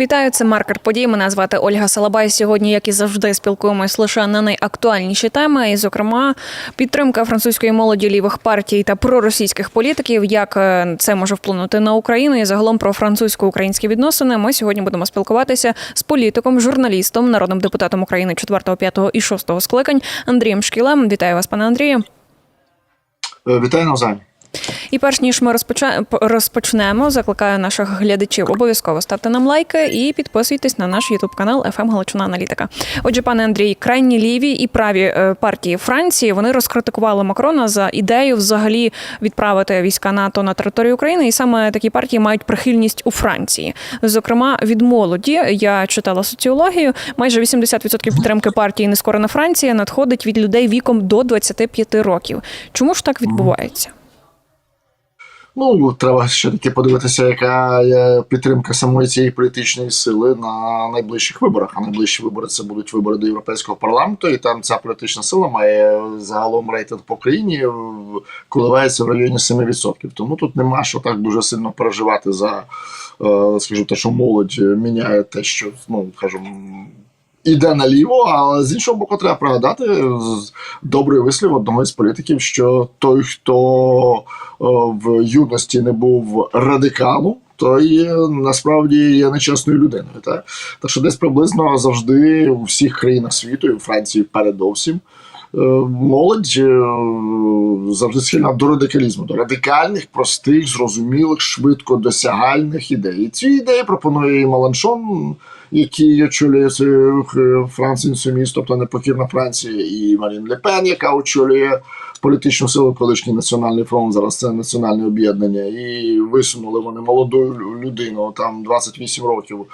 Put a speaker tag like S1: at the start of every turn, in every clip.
S1: Вітаю, це маркер подій. Мене звати Ольга Салабай. Сьогодні, як і завжди, спілкуємось лише на найактуальніші теми, і, зокрема, підтримка французької молоді лівих партій та проросійських політиків. Як е, це може вплинути на Україну і загалом про французько-українські відносини. Ми сьогодні будемо спілкуватися з політиком, журналістом, народним депутатом України 4, 5 і 6 скликань Андрієм Шкілем. Вітаю вас, пане Андрію.
S2: Е, Вітаю навзаєм.
S1: І перш ніж ми розпочнемо, закликаю наших глядачів обов'язково ставте нам лайки і підписуйтесь на наш ютуб канал «ФМ Галичина Аналітика. Отже, пане Андрій, крайні ліві і праві е, партії Франції вони розкритикували Макрона за ідею взагалі відправити війська НАТО на територію України, і саме такі партії мають прихильність у Франції. Зокрема, від молоді я читала соціологію. Майже 80% підтримки партії Нескорена Франція надходить від людей віком до 25 років. Чому ж так відбувається?
S2: Ну, треба ще таки подивитися, яка є підтримка самої цієї політичної сили на найближчих виборах. А найближчі вибори це будуть вибори до Європейського парламенту, і там ця політична сила має загалом рейтинг по країні коливається в районі 7%. Тому тут нема що так дуже сильно переживати за, е, скажімо, те, що молодь міняє те, що ну скажімо, Іде наліво, але з іншого боку, треба пригадати добрий вислів одного із політиків, що той, хто е, в юності не був радикалом, той насправді є нечесною людиною. Так? так що десь приблизно завжди у всіх країнах світу, і у Франції передовсім. Е, Молодь е, завжди схильна до радикалізму, до радикальних, простих, зрозумілих, швидко досягальних ідей. І ці ідеї пропонує і Маланшон, який очолює е, Францію Суміс, тобто непокірна Франція, і Марін Лепен, яка очолює політичну силу колишній національний фронт, зараз це національне об'єднання, і висунули вони молоду людину, там 28 років,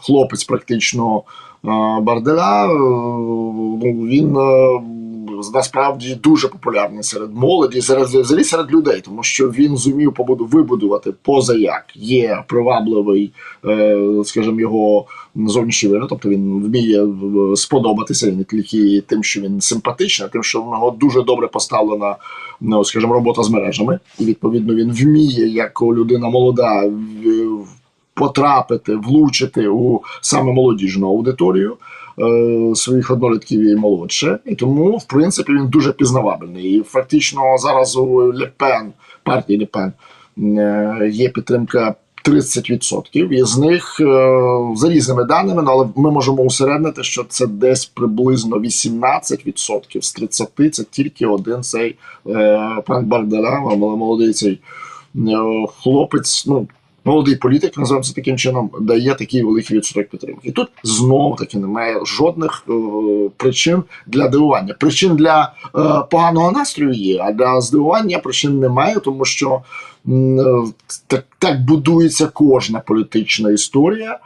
S2: хлопець практично Барделя. е, Ну, він е, насправді дуже популярний серед молоді, серед взагалі серед людей, тому що він зумів побуду вибудувати поза як є привабливий, е, скажімо, його зовнішній вигляд, тобто він вміє е, сподобатися не тільки тим, що він симпатичний, а тим, що в нього дуже добре поставлена, ну, скажімо, робота з мережами, і відповідно він вміє, як людина молода, потрапити, влучити у саме молодіжну аудиторію. е, Своїх однолітків і молодше, і тому, в принципі, він дуже пізнавабельний. І фактично зараз у Лепен, партії Лепен, е, є підтримка 30%. І з них е, за різними даними, ну, але ми можемо усереднити, що це десь приблизно 18% з 30% це тільки один цей е, пан Бардаля, молодий цей е, хлопець. Ну молодий політик, називаємо таким чином, дає такий великий відсоток підтримки. І тут знов таки немає жодних е, причин для дивування. Причин для е, поганого настрою є, а для здивування причин немає, тому що м, е, так, так будується кожна політична історія. Е,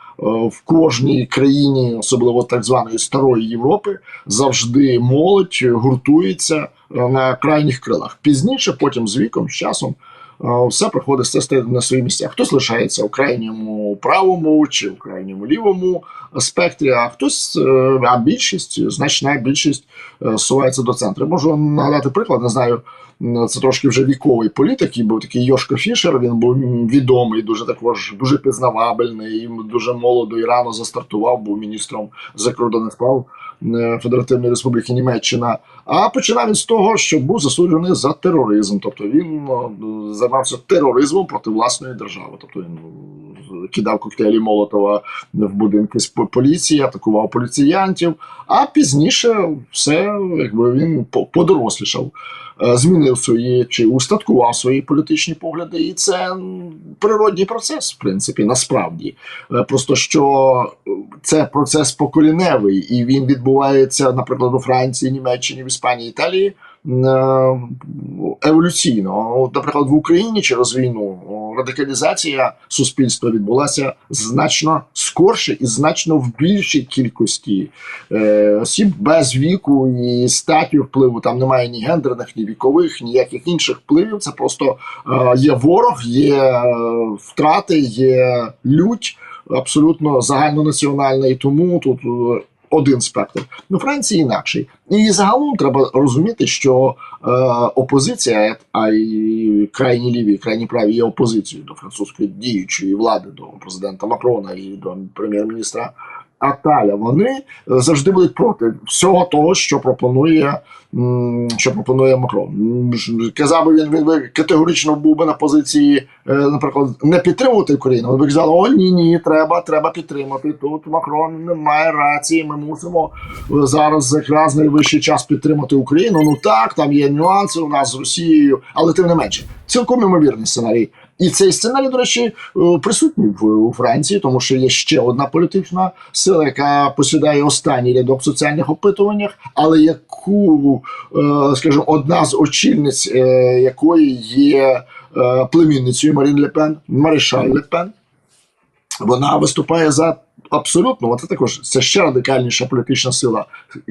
S2: В кожній країні, особливо так званої старої Європи, завжди молодь гуртується е, на крайніх крилах. Пізніше, потім з віком, з часом, все приходить все стає на свої місця. Хтось лишається у крайньому правому чи у крайньому лівому спектрі, а хтось, е, а більшість, значна більшість е, сувається до центру. Можу нагадати приклад, не знаю. Це трошки вже віковий політик, і був такий Йошко Фішер. Він був відомий, дуже також дуже пізнавабельний, дуже молодо і рано застартував, був міністром закордонних справ Федеративної Республіки Німеччина. А починав він з того, що був засуджений за тероризм. Тобто він е, займався тероризмом проти власної держави. Тобто він е, кидав коктейлі Молотова в будинки з поліції, атакував поліціянтів. А пізніше все якби він по- подорослішав. е, Змінив свої чи устаткував свої політичні погляди, і це природній процес, в принципі, насправді. Е, Просто що е, це процес поколіневий, і він відбувається, наприклад, у Франції, Німеччині, в Іспанії, Італії еволюційно. От, Наприклад, в Україні через війну радикалізація суспільства відбулася значно скорше і значно в більшій кількості е, осіб без віку і статі впливу. Там немає ні гендерних, ні вікових, ніяких інших впливів. Це просто е, є ворог, є е, втрати, є лють абсолютно загальнонаціональна, і тому тут. Один спектр. Ну, Франції інакший. І загалом треба розуміти, що е, опозиція, а й крайні ліві, крайні праві є опозицією до французької діючої влади, до президента Макрона і до прем'єр-міністра Аталя. Вони е, завжди будуть проти всього того, що пропонує, що пропонує Макрон. Казав би він, він би категорично був би на позиції, е, наприклад, не підтримувати Україну. Він би казав, о, ні, ні, треба, треба підтримати. Тут Макрон не має рації. Ми мусимо е, зараз якраз найвищий час підтримати Україну. Ну так, там є нюанси у нас з Росією, але тим не менше, цілком імовірний сценарій. І цей сценарій, до речі, е, присутній у Франції, тому що є ще одна політична сила, яка посідає останній рядок в соціальних опитуваннях, але яку, е, скажімо, одна з очільниць е, якої є племінницею Марін Лепен, Маришаль Лепен. Вона виступає за абсолютно, от це також це ще радикальніша політична сила,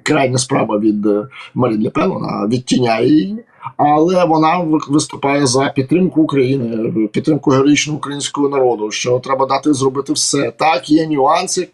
S2: крайня справа від Марін Лепен, вона відтіняє її. Але вона ви- виступає за підтримку України, підтримку героїчного українського народу, що треба дати зробити все. Так, є нюанси,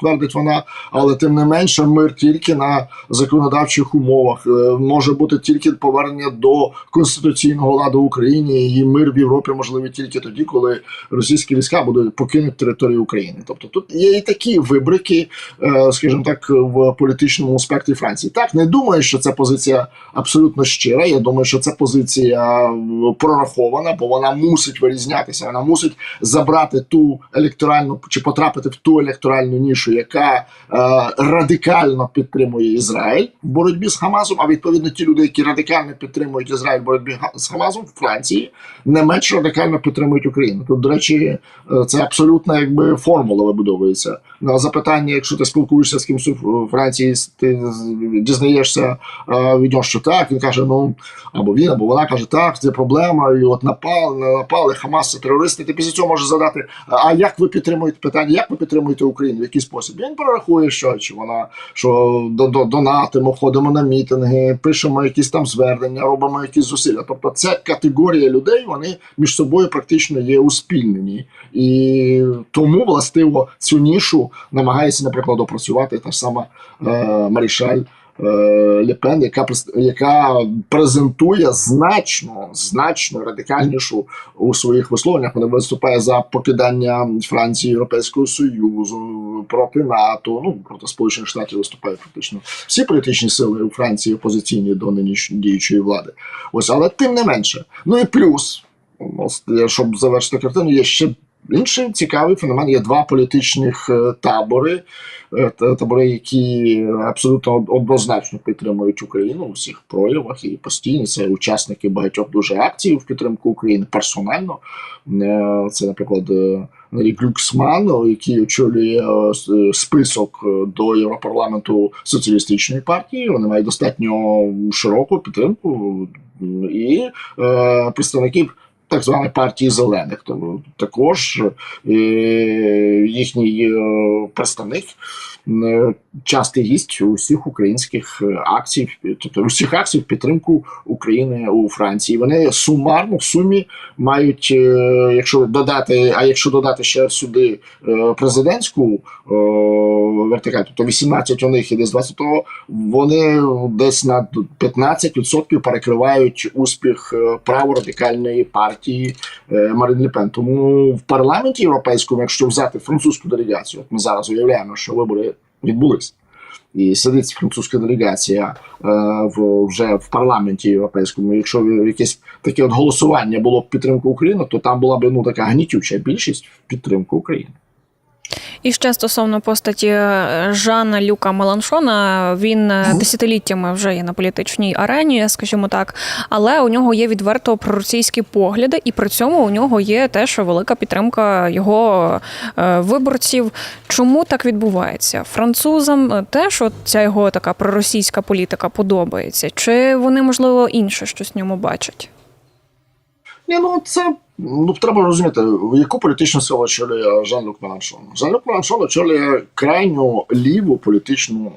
S2: твердить вона, але тим не менше, мир тільки на законодавчих умовах. Е, Може бути тільки повернення до конституційного ладу в Україні, і мир в Європі можливий тільки тоді, коли російські війська будуть покинути територію України. Тобто тут є і такі вибрики, е, скажімо так, в політичному спектрі Франції. Так, не думаю, що ця позиція абсолютно щира. Я думаю, що ця позиція прорахована, бо вона мусить вирізнятися. Вона мусить забрати ту електоральну чи потрапити в ту електоральну нішу, яка е, радикально підтримує Ізраїль в боротьбі з Хамасом. А відповідно, ті люди, які радикально підтримують Ізраїль в боротьбі з Хамасом в Франції, не менш радикально підтримують Україну. Тут, до речі, е, це абсолютно якби формула вибудовується. На запитання, якщо ти спілкуєшся з кимось у Франції, ти дізнаєшся е, від нього, що так, він каже: ну або він, або вона каже, так, це проблема, і от напали, напали, Хамас це терористи. Ти після цього можеш задати, а як ви підтримуєте питання, як ви підтримуєте Україну, в який спосіб? Він прорахує, що чи вона що до, до, донатимо, ходимо на мітинги, пишемо якісь там звернення, робимо якісь зусилля. Тобто, ця категорія людей вони між собою практично є успільнені, і тому властиво цю нішу намагається, наприклад, опрацювати та ж сама е, Марішаль. Е, Лепен, яка яка презентує значно значно радикальнішу у своїх висловленнях. Вона виступає за покидання Франції Європейського Союзу проти НАТО. Ну проти Сполучених Штатів виступають фактично всі політичні сили у Франції опозиційні до нинішньої діючої влади. Ось, але тим не менше. Ну і плюс, щоб завершити картину, є ще інший цікавий феномен. Є два політичних е, табори. Е, табори, які абсолютно однозначно підтримують Україну у всіх проявах і постійно це учасники багатьох дуже акцій в підтримку України персонально. Е, Це, наприклад, е, Рік Люксман, який очолює список до Європарламенту соціалістичної партії. Вони мають достатньо широку підтримку і представників. Так званої партії зелених, тому також е, їхній е, представник частий гість усіх українських е, акцій, тобто усіх акцій підтримку України у Франції. Вони сумарно в сумі мають, е, якщо додати, а якщо додати ще сюди е, президентську е, вертикаль, тобто 18 у них і десь 20, то вони десь на 15% перекривають успіх е, праворадикальної партії е, Марин Ле Пен. Тому в парламенті європейському, якщо взяти французьку делегацію, от ми зараз уявляємо, що вибори відбулись. І сидить французька делегація е, в вже в парламенті європейському. Якщо якесь таке от голосування було в підтримку України, то там була б ну така гнітюча більшість в підтримку України.
S1: І ще стосовно постаті е, Жана Люка Меланшона, він е, десятиліттями вже є на політичній арені, скажімо так, але у нього є відверто проросійські погляди, і при цьому у нього є теж велика підтримка його е, виборців. Чому так відбувається? Французам теж от ця його така проросійська політика подобається, чи вони можливо інше щось в ньому бачать?
S2: Ні, ну це ну треба розуміти, яку політичну силу очолює Жан-Люк Меланшон. Жан-Люк Меланшон очолює крайню ліву політичну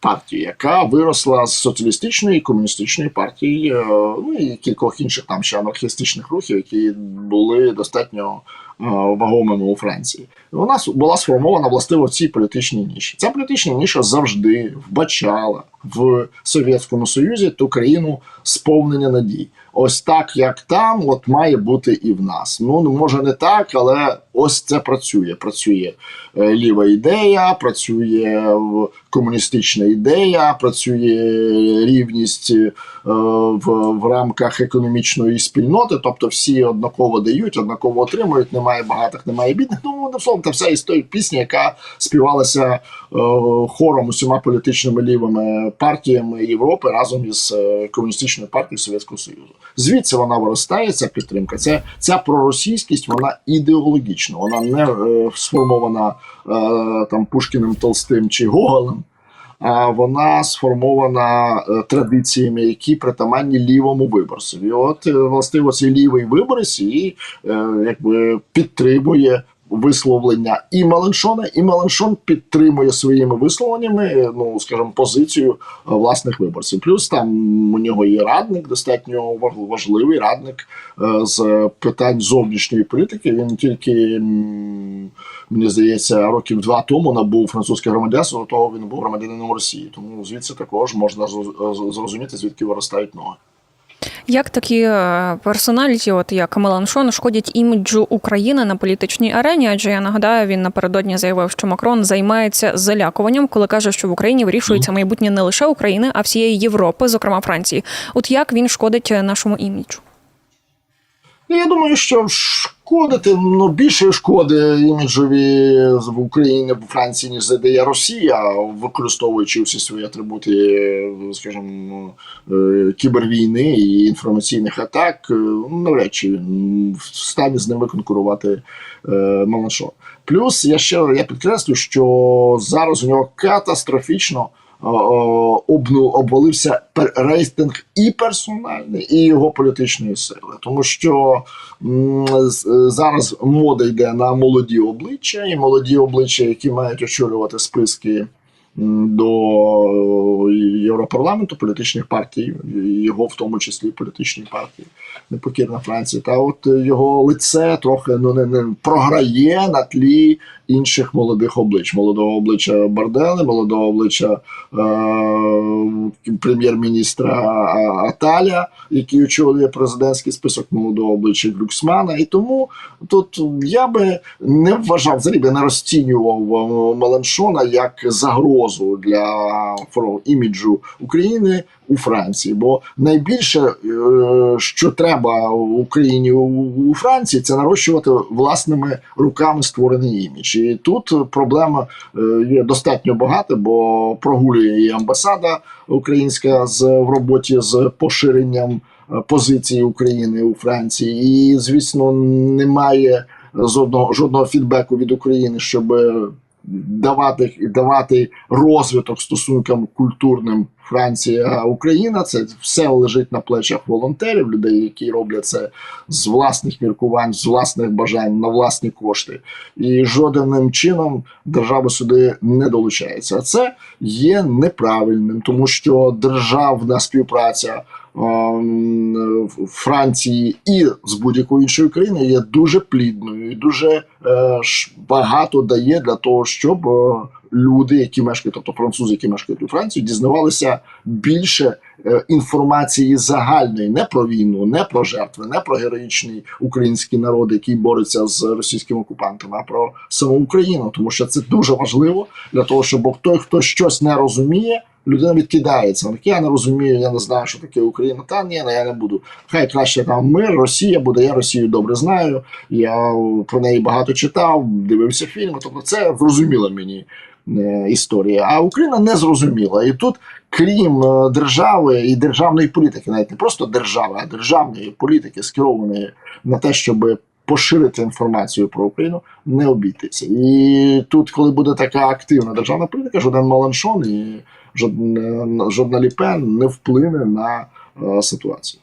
S2: партію, яка виросла з соціалістичної комуністичної партії, е, ну і кількох інших там ще анархістичних рухів, які були достатньо е, вагомими у Франції. вона була сформована властиво в цій політичній ніші. Ця політична ніша завжди вбачала в Совєтському Союзі ту країну сповнення надій. Ось так, як там, от має бути і в нас. Ну ну, може не так, але ось це працює. Працює е, ліва ідея, працює е, комуністична ідея, працює рівність е, в, в рамках економічної спільноти. Тобто всі однаково дають, однаково отримують. Немає багатих, немає бідних. Ну ну, словом, це вся історія пісня, яка співалася хором усіма політичними лівими партіями Європи разом із комуністичною партією Совєтського Союзу. Звідси вона виростає, ця підтримка. Ця, ця проросійськість, вона ідеологічна, вона не е, сформована е, там Пушкіним Толстим чи Гоголем. А вона сформована е, традиціями, які притаманні лівому виборцеві. От е, властиво цей лівий виборець і е, якби підтримує висловлення і Маленшона, і Маленшон підтримує своїми висловленнями, е, ну скажімо, позицію е, власних виборців. Плюс там у нього є радник, достатньо важ- важливий радник е, з питань зовнішньої політики. Він тільки мені здається, років два тому набув французьке громадянство. До того він був громадянином Росії. Тому звідси також можна зроз- зрозуміти, звідки виростають ноги.
S1: Як такі е, персоналіті, от як Меланшон, шкодять іміджу України на політичній арені? Адже я нагадаю, він напередодні заявив, що Макрон займається залякуванням, коли каже, що в Україні вирішується майбутнє не лише України, а всієї Європи, зокрема Франції. От як він шкодить е, нашому іміджу?
S2: Ну, Я думаю, що шкодити ну більше шкоди іміджові в Україні в Франції, ніж задає Росія, використовуючи всі свої атрибути, скажімо, е, кібервійни і інформаційних атак, е, ну, навряд чи в стані з ними конкурувати е, Маланшон. Плюс я ще я підкреслю, що зараз у нього катастрофічно обвалився рейтинг і персональний, і його політичної сили. Тому що зараз мода йде на молоді обличчя, і молоді обличчя, які мають очолювати списки до е, Європарламенту, політичних партій, його в тому числі політичні партії, непокірна Франція. Та от його лице трохи ну не, не програє на тлі інших молодих облич. Молодого обличчя Бардели, молодого обличчя е, прем'єр-міністра Аталя, який очолює президентський список молодого обличчя Глюксмана. І тому тут я би не вважав, взагалі би не розцінював е, Меланшона як загрозу для іміджу України у Франції. Бо найбільше, е, що треба Україні у Франції, це нарощувати власними руками створений імідж. І тут проблема е, є достатньо багато, бо прогулює і амбасада українська з в роботі з поширенням е, позиції України у Франції, і звісно, немає жодного жодного фідбеку від України, щоб давати давати розвиток стосункам культурним Франція Україна. Це все лежить на плечах волонтерів, людей, які роблять це з власних міркувань, з власних бажань на власні кошти. І жодним чином держава сюди не долучається. Це є неправильним, тому що державна співпраця. Франції і з будь-якою іншою країною є дуже плідною і дуже е, багато дає для того, щоб е, люди, які мешкають, тобто французи, які мешкають у Франції, дізнавалися більше е, інформації загальної, не про війну, не про жертви, не про героїчний український народ, який бореться з російськими окупантами, а про саму Україну, тому що це дуже важливо для того, щоб той, хто щось не розуміє. Людина відкидається. Так я не розумію, я не знаю, що таке Україна. Та ні, ну, я не буду. Хай краще там мир, Росія буде. Я Росію добре знаю. Я про неї багато читав, дивився фільми. Тобто, це зрозуміла мені е, історія. А Україна не зрозуміла. І тут, крім е, держави і державної політики, навіть не просто держави, а державної політики, скерованої на те, щоб поширити інформацію про Україну, не обійтися. І тут, коли буде така активна державна політика, жоден Маланшон і жодна, жодна Ліпен не вплине на е, ситуацію.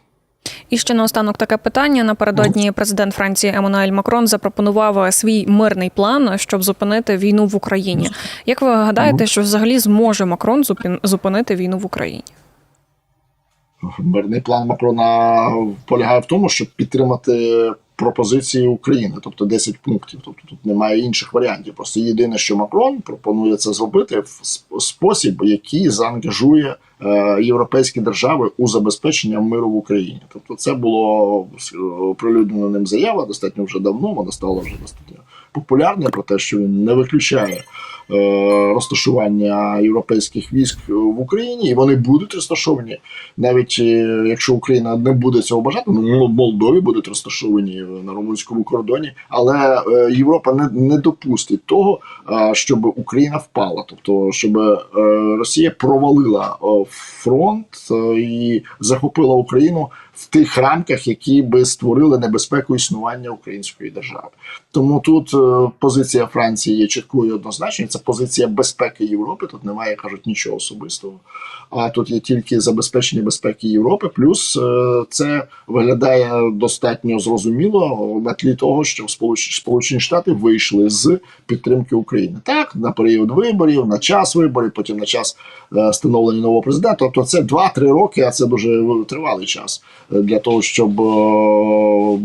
S1: І ще наостанок таке питання. Напередодні президент Франції Еммануель Макрон запропонував свій мирний план, щоб зупинити війну в Україні. Як ви гадаєте, що взагалі зможе Макрон зупинити війну в Україні?
S2: Мирний план Макрона полягає в тому, щоб підтримати пропозиції України, тобто 10 пунктів. Тобто тут немає інших варіантів. Просто єдине, що Макрон пропонує це зробити в спосіб, який заангажує е, європейські держави у забезпечення миру в Україні. Тобто, це було е, оприлюднено ним заява достатньо вже давно. Вона стала вже достатньо популярною про те, що він не виключає розташування європейських військ в Україні, і вони будуть розташовані, навіть е, якщо Україна не буде цього бажати, ну Молдові будуть розташовані на румунському кордоні, але е, Європа не, не допустить того, е, щоб Україна впала, тобто щоб е, Росія провалила е, фронт е, і захопила Україну в тих рамках, які би створили небезпеку існування української держави. Тому тут е, позиція Франції є чіткою і однозначною. Це позиція безпеки Європи. Тут немає, кажуть, нічого особистого. А тут є тільки забезпечення безпеки Європи. Плюс е, це виглядає достатньо зрозуміло на тлі того, що Сполуч- Сполучені Штати вийшли з підтримки України. Так, на період виборів, на час виборів, потім на час е, встановлення нового президента. Тобто це 2-3 роки, а це дуже тривалий час е, для того, щоб е,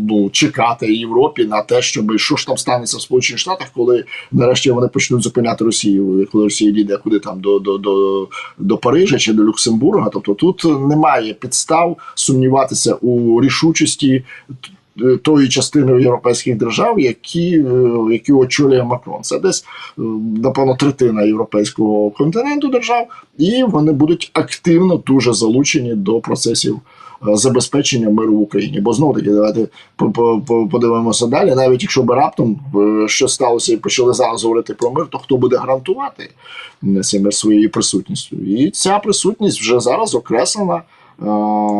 S2: ну, чекати Європі на те, щоб що ж там станеться в Сполучених Штатах, коли нарешті вони почнуть зупиняти Росію, коли Росія дійде куди там до, до, до, до Парижа чи до Люксембурга. Тобто тут немає підстав сумніватися у рішучості тої частини європейських держав, які, е, які очолює Макрон. Це десь е, напевно третина європейського континенту держав, і вони будуть активно дуже залучені до процесів. Е, Забезпечення миру в Україні, бо знову таки давайте по- по- по- подивимося далі. Навіть якщо би раптом що сталося і почали зараз говорити про мир, то хто буде гарантувати е, цей мир своєю присутністю? І ця присутність вже зараз окреслена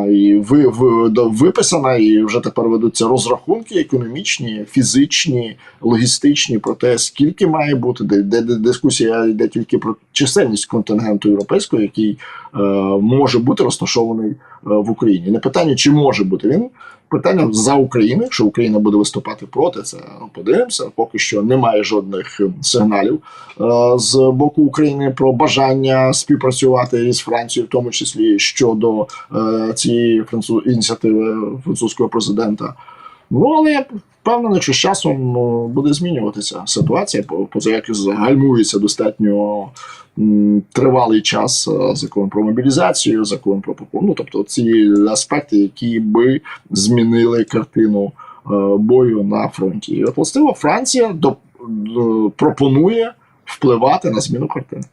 S2: і ви, ви, виписана, і вже тепер ведуться розрахунки економічні, фізичні, логістичні про те, скільки має бути, де, де, де дискусія йде тільки про чисельність контингенту європейського, який е, може бути розташований е, в Україні. Не питання, чи може бути він. Питання за Україну. Якщо Україна буде виступати проти, це ну, подивимося. Поки що немає жодних е, сигналів е, з боку України про бажання співпрацювати із Францією, в тому числі щодо е, цієї француз... ініціативи французького президента. Ну але я впевнений, що з часом е, буде змінюватися ситуація, по- поза як гальмується достатньо тривалий час е, закон про мобілізацію, закон про. Ну, тобто ці аспекти, які би змінили картину е, бою на фронті. І от властиво Франція до, до- пропонує впливати на зміну картини.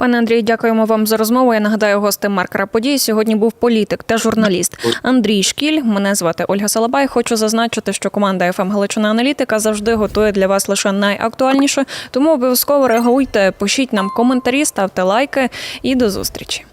S1: Пане Андрій, дякуємо вам за розмову. Я нагадаю, гостем маркера подій сьогодні був політик та журналіст Андрій Шкіль. Мене звати Ольга Салабай. Хочу зазначити, що команда ФМ Галичина Аналітика завжди готує для вас лише найактуальніше. Тому обов'язково реагуйте, пишіть нам коментарі, ставте лайки і до зустрічі.